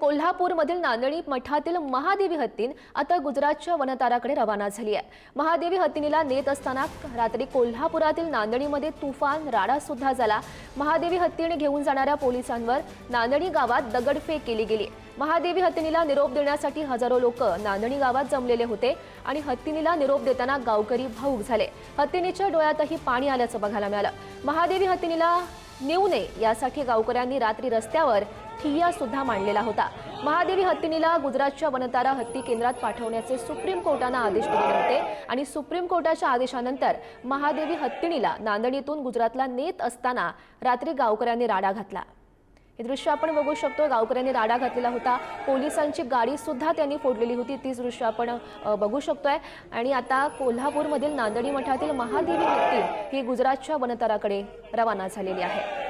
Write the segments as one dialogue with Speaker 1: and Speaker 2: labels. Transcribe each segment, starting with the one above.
Speaker 1: कोल्हापूरमधील नांदणी मठातील महादेवी हत्तीन आता गुजरातच्या वनताराकडे रवाना झाली आहे. महादेवी हत्तीनीला नेत असताना रात्री कोल्हापुरातील नांदणीमध्ये तुफान राडा सुद्धा झाला. महादेवी हत्तीने घेऊन जाणाऱ्या पोलिसांवर नांदणी गावात दगडफेक केली गेली. महादेवी हत्तीनीला निरोप देण्यासाठी हजारो लोक नांदणी गावात जमलेले होते आणि हत्तीनीला निरोप देताना गावकरी भाऊक झाले. हत्तीनीच्या डोळ्यातही पाणी आल्याचं बघायला मिळालं. महादेवी हत्तीनीला नेऊ नये यासाठी गावकऱ्यांनी रात्री रस्त्यावर ठिय्या सुद्धा मांडलेला होता. महादेवी हत्तीनीला गुजरातच्या वनतारा हत्ती केंद्रात पाठवण्याचे सुप्रीम कोर्टानं आदेश दिले होते आणि सुप्रीम कोर्टाच्या आदेशानंतर महादेवी हत्तीनीला नांदणीतून गुजरातला नेत असताना रात्री गावकऱ्यांनी राडा घातला. हे दृश्य आपण बघू शकतो. गावकऱ्यांनी राडा घातलेला होता. पोलिसांची गाडी सुद्धा त्यांनी फोडलेली होती. तीच दृश्य आपण बघू शकतोय. आणि आता कोल्हापूरमधील नांदणी मठातील महादेवी हत्ती ही गुजरातच्या वनतराकडे रवाना झालेली आहे.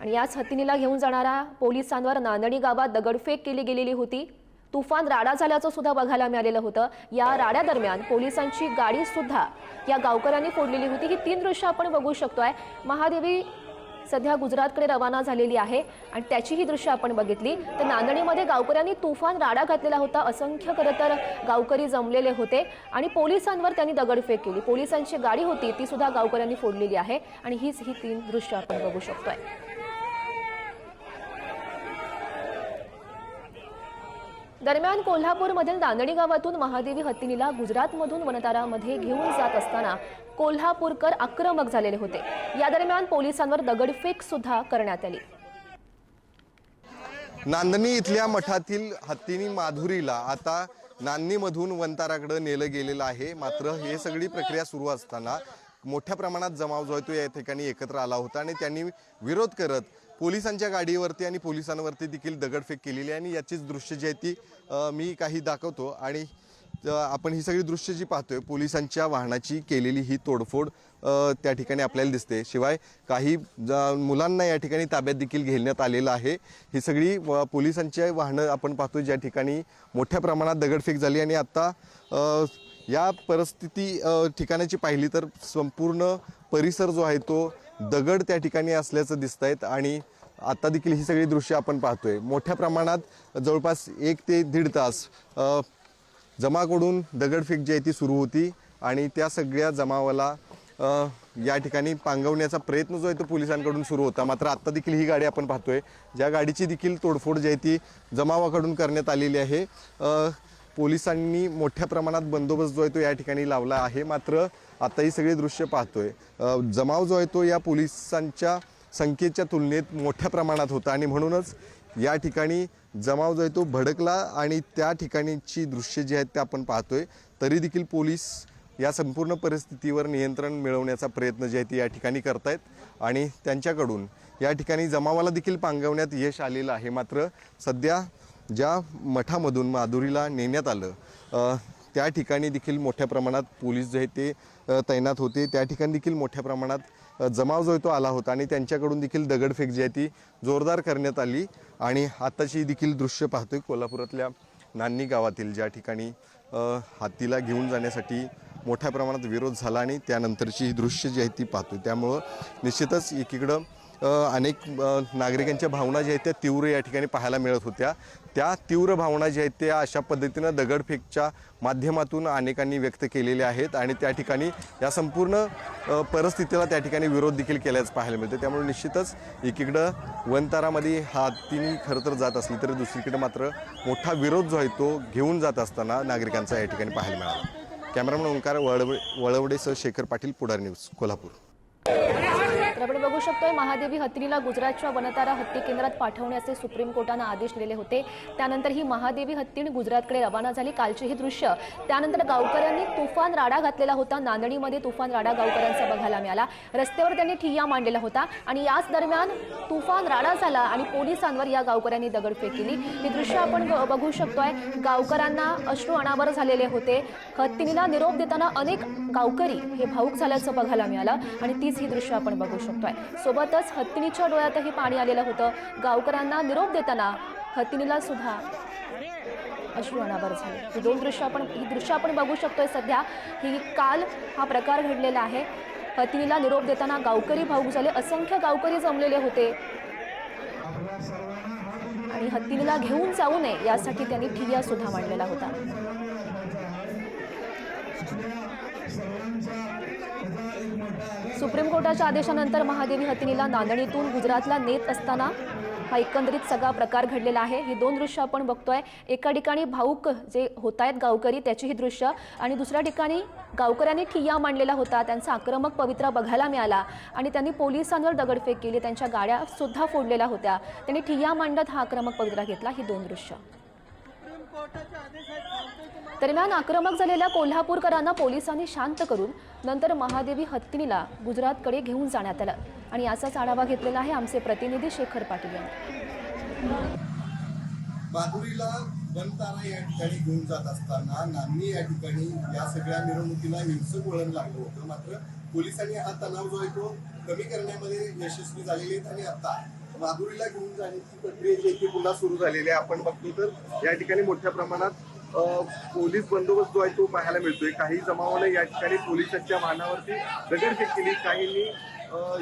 Speaker 1: आणि याच हत्तीनीला घेऊन जाणाऱ्या पोलिसांवर नांदणी गावात दगडफेक केली गेलेली होती. तुफान राडा झाल्याचं सुद्धा बघायला मिळालेलं होतं. या राड्यादरम्यान पोलिसांची गाडी सुद्धा या गावकऱ्यांनी फोडलेली होती. ही तीन दृश्य आपण बघू शकतोय. महादेवी सध्या गुजरातकडे रवाना झालेली आहे आणि त्याची ही दृश्य आपण बघितली. तर नांदणीमध्ये गावकऱ्यांनी तुफान राडा घातलेला होता. असंख्य खरं तर गावकरी जमलेले होते आणि पोलिसांवर त्यांनी दगडफेक केली. पोलिसांची गाडी होती ती सुद्धा गावकऱ्यांनी फोडलेली आहे. आणि हीच ही तीन दृश्य आपण बघू शकतोय. दरम्यान कोल्हापूरमधील दांदणी गावातून महादेवी हत्तीनीला गुजरातमधून वनतारामध्ये घेऊन जात असताना कोल्हापूरकर आक्रमक झालेले होते. या दरम्यान पोलिसांवर दगडफेक सुद्धा करण्यात आली.
Speaker 2: नांदणी इथल्या मठातील हत्तीनी माधुरीला आता नांदणीमधून वनताराकडे नेलं गेलेलं आहे. मात्र हे सगळी प्रक्रिया सुरू असताना मोठ्या प्रमाणात जमाव जो आहे तो या ठिकाणी एकत्र आला होता आणि त्यांनी विरोध करत पोलिसांच्या गाडीवरती आणि पोलिसांवरती देखील दगडफेक केलेली आहे आणि याचीच दृश्य जी आहे ती मी काही दाखवतो. आणि आपण ही सगळी दृश्य जी पाहतोय पोलिसांच्या वाहनाची केलेली ही तोडफोड त्या ठिकाणी आपल्याला दिसते. शिवाय काही मुलांना या ठिकाणी ताब्यात देखील घेण्यात आलेलं आहे. ही सगळी व- पोलिसांची वाहनं आपण पाहतोय ज्या ठिकाणी मोठ्या प्रमाणात दगडफेक झाली आणि आत्ता या परिस्थिती ठिकाणाची पाहिली तर संपूर्ण परिसर जो आहे तो दगड त्या ठिकाणी असल्याचं दिसत आहेत आणि आत्ता देखील ही सगळी दृश्य आपण पाहतोय. मोठ्या प्रमाणात जवळपास एक ते दीड तास जमाकडून दगडफेक जी आहे ती सुरू होती आणि त्या सगळ्या जमावाला या ठिकाणी पांगवण्याचा प्रयत्न जो आहे तो पोलिसांकडून सुरू होता. मात्र आत्ता देखील ही गाडी आपण पाहतोय. ज्या गाडीची देखील तोडफोड जी आहे ती जमावाकडून करण्यात आलेली आहे. पोलिसांनी मोठ्या प्रमाणात बंदोबस्त जो आहे तो या ठिकाणी लावला आहे. मात्र आता ही सगळी दृश्य पाहतोय. जमाव जो आहे तो या पोलिसांच्या संख्येच्या तुलनेत मोठ्या प्रमाणात होता. आणि म्हणूनच या ठिकाणी जमाव जो आहे तो भडकला आणि त्या ठिकाणीची दृश्य जी आहेत ते आपण पाहतोय. तरी देखील पोलीस या संपूर्ण परिस्थितीवर नियंत्रण मिळवण्याचा प्रयत्न जे आहे ते या ठिकाणी करतायत. आणि त्यांच्याकडून या ठिकाणी जमावाला देखील पांगवण्यात यश आलेलं आहे. मात्र सध्या ज्या मठामधून माधुरीला नेण्यात आलं त्या ठिकाणी देखील मोठ्या प्रमाणात पोलीस जे आहे ते तैनात होते. त्या ठिकाणी देखील मोठ्या प्रमाणात जमाव जो आहे तो आला होता आणि त्यांच्याकडून देखील दगडफेक जी आहे ती जोरदार करण्यात आली. आणि आत्ताची देखील दृश्य पाहतोय कोल्हापुरातल्या नान्नी गावातील ज्या ठिकाणी हातीला घेऊन जाण्यासाठी मोठ्या प्रमाणात विरोध झाला आणि त्यानंतरची ही दृश्य जी आहेत ती पाहतोय. त्यामुळं निश्चितच एकीकडं अनेक नागरिकांच्या भावना ज्या आहेत त्या तीव्र या ठिकाणी पाहायला मिळत होत्या. त्या तीव्र भावना ज्या आहेत त्या अशा पद्धतीनं दगडफेकच्या माध्यमातून अनेकांनी व्यक्त केलेल्या आहेत आणि त्या ठिकाणी या संपूर्ण परिस्थितीला त्या ठिकाणी विरोध देखील केल्याचं पाहायला मिळतं. त्यामुळे निश्चितच एकीकडं वनतारामध्ये हातीने खरं तर जात असली तरी दुसरीकडे मात्र मोठा विरोध जो आहे तो घेऊन जात असताना नागरिकांचा या ठिकाणी पाहायला मिळाला. कॅमेरामन ओंकार वळवडे वळवडेसह शेखर पाटील पुढार न्यूज कोल्हापूर.
Speaker 1: तर आपण बघू शकतोय महादेवी हत्तीला गुजरातच्या वनतारा हत्ती केंद्रात पाठवण्याचे सुप्रीम कोर्टानं आदेश दिलेले होते. त्यानंतर ही महादेवी हत्तीण गुजरातकडे रवाना झाली. कालची ही दृश्य त्यानंतर गावकऱ्यांनी तुफान राडा घातलेला होता. नांदणीमध्ये तुफान राडा गावकऱ्यांचा बघायला मिळाला. रस्त्यावर त्यांनी ठिय्या मांडलेला होता आणि याच दरम्यान तुफान राडा झाला आणि पोलिसांवर या गावकऱ्यांनी दगडफेक केली. हे दृश्य आपण बघू शकतोय. गावकऱ्यांना अश्रू अनावर झालेले होते. हत्तीनीला निरोप देताना अनेक गावकरी हे भाऊक झाल्याचं बघायला मिळालं आणि तीच ही दृश्य आपण बघू शकतोय. सोबतच हत्तीनीच्या डोळ्यातही पाणी आलेलं होतं. गावकऱ्यांना निरोप देताना हत्तीनीला सुद्धा अश्रू अनावर झाले. ही दोन दृश्य आपण ही दृश्य आपण बघू शकतोय सध्या. ही काल हा प्रकार घडलेला आहे. हत्तीनीला निरोप देताना गावकरी भाऊक झाले. असंख्य गावकरी जमलेले होते. आणि हत्तीनीला घेऊन जाऊ नये यासाठी त्यांनी ठिय्या सुद्धा मांडलेला होता. सुप्रीम कोर्टाच्या आदेशानंतर महादेवी हतिनीला नांदणीतून गुजरातला नेत असताना हा एकंदरीत सगळा प्रकार घडलेला आहे. ही दोन दृश्य आपण बघतोय. एका ठिकाणी भाऊक जे होत आहेत गावकरी त्याची ही दृश्य. आणि दुसऱ्या ठिकाणी गावकऱ्यांनी ठिय्या मांडलेला होता. त्यांचा आक्रमक पवित्रा बघायला मिळाला. आणि त्यांनी पोलिसांवर दगडफेक केली. त्यांच्या गाड्या सुद्धा फोडलेल्या होत्या. त्यांनी ठिय्या मांडत हा आक्रमक पवित्रा घेतला. ही दोन दृश्य. दरम्यान आक्रमक झालेल्या कोल्हापूरकरांना पोलिसांनी शांत करून नंतर महादेवी हत्तीनीला गुजरातकडे घेऊन जाण्यात आलं. आणि याचाच आढावा घेतलेला आहे आमचे प्रतिनिधी शेखर पाटील यांनी.
Speaker 2: माधुरीला वनतारा या ठिकाणी घेऊन जात असताना नान्नी या ठिकाणी या सगळ्या मिरवणुकीला हिंसक वळण लागलं होतं. मात्र पोलिसांनी हा तणाव जो आहे तो कमी करण्यामध्ये यशस्वी झालेले आहेत आणि आता माधुरीला घेऊन जाण्याची प्रक्रिया जी आहे ती पुन्हा सुरू झालेली आहे. आपण बघतो तर या ठिकाणी मोठ्या प्रमाणात पोलीस बंदोबस्त जो आहे तो पाहायला मिळतोय. काही जमावानं या ठिकाणी पोलिसांच्या वाहनावरती दगडफेक केली. काहींनी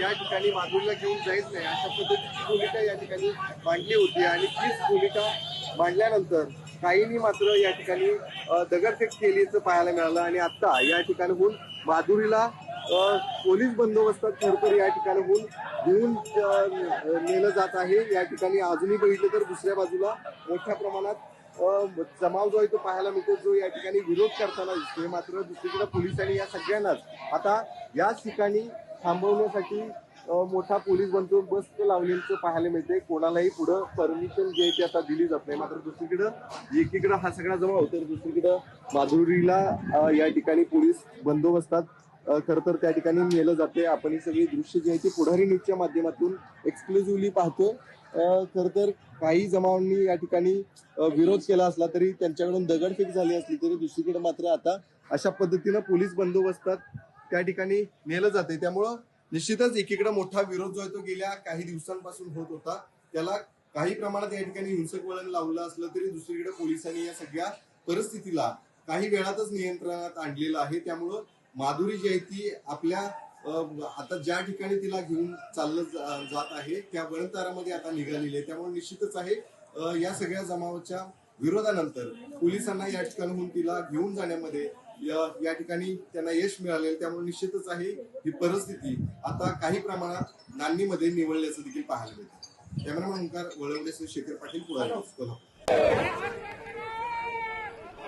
Speaker 2: या ठिकाणी माधुरीला घेऊन जायच नाही. अशा पद्धतीची भूमिका या ठिकाणी मांडली होती आणि तीच भूमिका मांडल्यानंतर काहींनी मात्र या ठिकाणी दगडफेक केलीचं पाहायला मिळालं आणि आता या ठिकाणहून माधुरीला पोलीस बंदोबस्तात खरंतर या ठिकाणाहून घेऊन नेलं जात आहे. या ठिकाणी अजूनही बघितलं तर दुसऱ्या बाजूला मोठ्या प्रमाणात जमाव जो आहे तो पाहायला मिळतो. जो या ठिकाणी विरोध करताना दिसतोय मात्र दुसरीकडे पोलिसांनी या सगळ्यांनाच आता याच ठिकाणी थांबवण्यासाठी मोठा पोलीस बंदोबस्त लावलेलं पाहायला मिळते कोणालाही पुढं परमिशन जे आहे ते आता दिली जात नाही. मात्र दुसरीकडं एकीकडं हा सगळा जमाव तर दुसरीकडं माधुरीला या ठिकाणी पोलीस बंदोबस्तात खर खरं तर त्या ठिकाणी नेलं जाते आपण ही सगळी दृश्य जी आहे ती पुढारी न्यूजच्या माध्यमातून एक्सक्लुझिव्हली पाहतो खर तर काही जमावांनी या ठिकाणी विरोध केला असला तरी त्यांच्याकडून दगडफेक झाली असली तरी दुसरीकडे मात्र आता अशा पद्धतीनं पोलीस बंदोबस्तात त्या ठिकाणी नेलं जाते त्यामुळं निश्चितच एकीकडे मोठा विरोध जो आहे तो गेल्या काही दिवसांपासून होत होता. त्याला काही प्रमाणात या ठिकाणी हिंसक वळण लावलं असलं तरी दुसरीकडे पोलिसांनी या सगळ्या परिस्थितीला काही वेळातच नियंत्रणात आणलेलं आहे. त्यामुळं माधुरी जी आहे ती आपल्या आता ज्या ठिकाणी तिला घेऊन चाललं जात आहे त्या वळणतारामध्ये आता निघालेली आहे. त्यामुळे निश्चितच आहे या सगळ्या जमावाच्या विरोधानंतर पोलिसांना या ठिकाणहून तिला घेऊन जाण्यामध्ये या ठिकाणी त्यांना यश मिळालेलं त्यामुळे निश्चितच आहे ही परिस्थिती आता काही प्रमाणात नांदीमध्ये निवडल्याचं देखील पाहायला मिळतं. कॅमेरामॅन ओंकार वळवडेसह शेखर पाटील पुढे कोल्हापूर.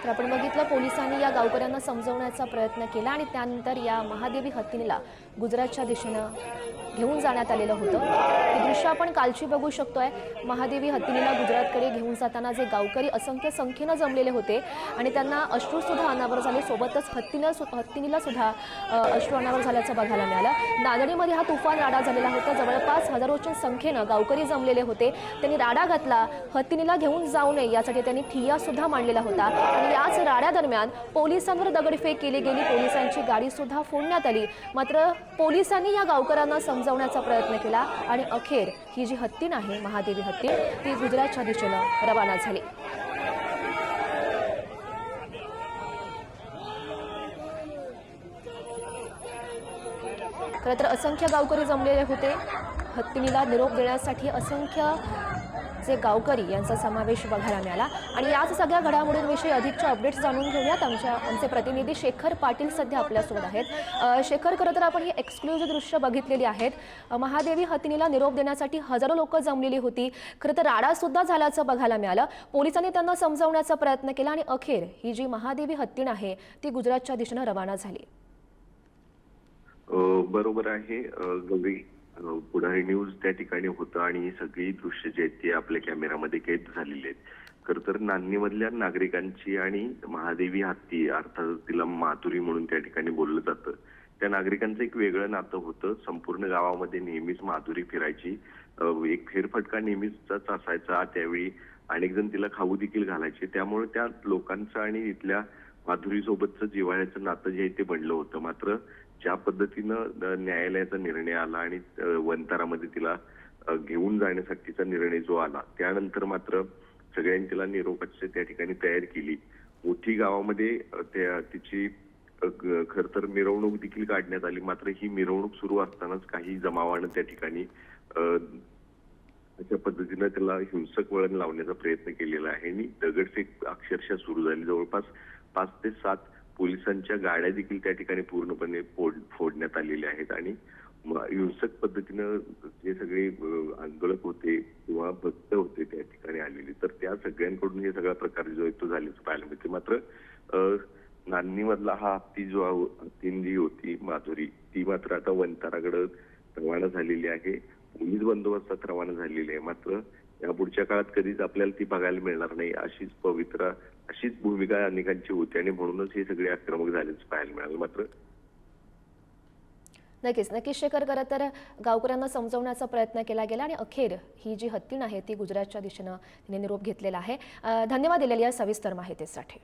Speaker 1: तर आपण बघितलं पोलिसांनी या गावकऱ्यांना समजवण्याचा प्रयत्न केला आणि त्यानंतर या महादेवी हत्तीनीला गुजरातच्या दिशेनं घेऊन जाण्यात आलेलं होतं. ही दृश्य आपण कालची बघू शकतोय. महादेवी हत्तीनीला गुजरातकडे घेऊन जाताना जे गावकरी असंख्य संख्येनं जमलेले होते आणि त्यांना अश्रूसुद्धा अनावर झाले. सोबतच हत्तीनं सु- हत्तीनीला सुद्धा अश्रू अनावर झाल्याचं बघायला मिळालं. नांदणीमध्ये हा तुफान राडा झालेला होता. जवळपास हजारोच्या संख्येनं गावकरी जमलेले होते. त्यांनी राडा घातला. हत्तीनीला घेऊन जाऊ नये यासाठी त्यांनी ठिय्यासुद्धा मांडलेला होता. आणि याच राड्यादरम्यान पोलिसांवर दगडफेक केली गेली. पोलिसांची गाडी सुद्धा फोडण्यात आली. मात्र पोलिसांनी या गावकऱ्यांना समजवण्याचा प्रयत्न केला आणि अखेर ही जी हत्तीन आहे महादेवी हत्तीन ती गुजरातच्या दिशेनं रवाना झाली. खरं तर असंख्य गावकरी जमलेले होते. हत्तीनीला निरोप देण्यासाठी असंख्य जे गावकरी यांचा समावेश बघायला मिळाला. आणि याच सगळ्या घडामोडींविषयी अधिकच्या अपडेट्स जाणून घेऊयात. आमच्या आमचे प्रतिनिधी शेखर पाटील सध्या आपल्यासोबत आहेत. शेखर खरं तर आपण ही एक्सक्लुझिव्ह दृश्य बघितलेली आहेत. महादेवी हत्तीनीला निरोप देण्यासाठी हजारो लोक जमलेली होती. खरं तर राडा सुद्धा झाल्याचं बघायला मिळालं. पोलिसांनी त्यांना समजावण्याचा प्रयत्न केला आणि अखेर ही जी महादेवी हत्तीण आहे ती गुजरातच्या दिशेनं रवाना झाली.
Speaker 3: बरोबर आहे. पुढारी न्यूज त्या ठिकाणी होतं आणि ही सगळी दृश्य जे आहेत ती आपल्या कॅमेरामध्ये कैद झालेली आहेत. खर तर नांदणीमधल्या नागरिकांची आणि महादेवी हत्ती अर्थात तिला माधुरी म्हणून त्या ठिकाणी बोललं जातं. त्या नागरिकांचं एक वेगळं नातं होतं. संपूर्ण गावामध्ये नेहमीच माधुरी फिरायची. एक फेरफटका नेहमीच असायचा. त्यावेळी अनेक जण तिला खाऊ देखील घालायचे. त्यामुळे त्या लोकांचं आणि इथल्या माधुरी सोबतचं जिव्हाळ्याचं नातं जे आहे ते बनलं होतं. मात्र ज्या पद्धतीनं न्यायालयाचा निर्णय आला आणि वंतारामध्ये तिला घेऊन जाण्यासाठीचा निर्णय जो आला त्यानंतर मात्र सगळ्यांनी तिला निरोपाची त्या ठिकाणी तयार केली. मोठी गावामध्ये त्या तिची खर तर मिरवणूक देखील काढण्यात आली. मात्र ही मिरवणूक सुरू असतानाच काही जमावानं त्या ठिकाणी अशा पद्धतीनं त्याला हिंसक वळण लावण्याचा प्रयत्न केलेला आहे. आणि दगडफेक अक्षरशः सुरू झाली. जवळपास पाच ते सात पोलिसांच्या गाड्या देखील त्या ठिकाणी पूर्णपणे फोड फोडण्यात आलेल्या आहेत आणि हिंसक पद्धतीनं जे सगळे आंदोलक होते किंवा भक्त होते त्या ठिकाणी आलेले तर त्या सगळ्यांकडून हे सगळा प्रकार जो आहे तो झाल्याचं पाहायला मिळते मात्र नान्नीमधला हा हत्ती जो हत्तीन जी होती माधुरी ती मात्र आता वंताराकडे रवाना झालेली आहे. पोलीस बंदोबस्तात रवाना झालेली आहे. मात्र या पुढच्या काळात कधीच आपल्याला ती बघायला मिळणार नाही अशीच पवित्रा अशीच भूमिका अनेकांची होती आणि म्हणूनच हे सगळे आक्रमक झाल्याचं पाहायला मिळालं. मात्र
Speaker 1: नक्कीच. नक्कीच शेखर खरं तर गावकऱ्यांना समजवण्याचा प्रयत्न केला गेला आणि अखेर ही जी हत्तीण आहे ती गुजरातच्या दिशेनं तिने निरोप घेतलेला आहे. धन्यवाद दिलेल्या या सविस्तर माहितीसाठी.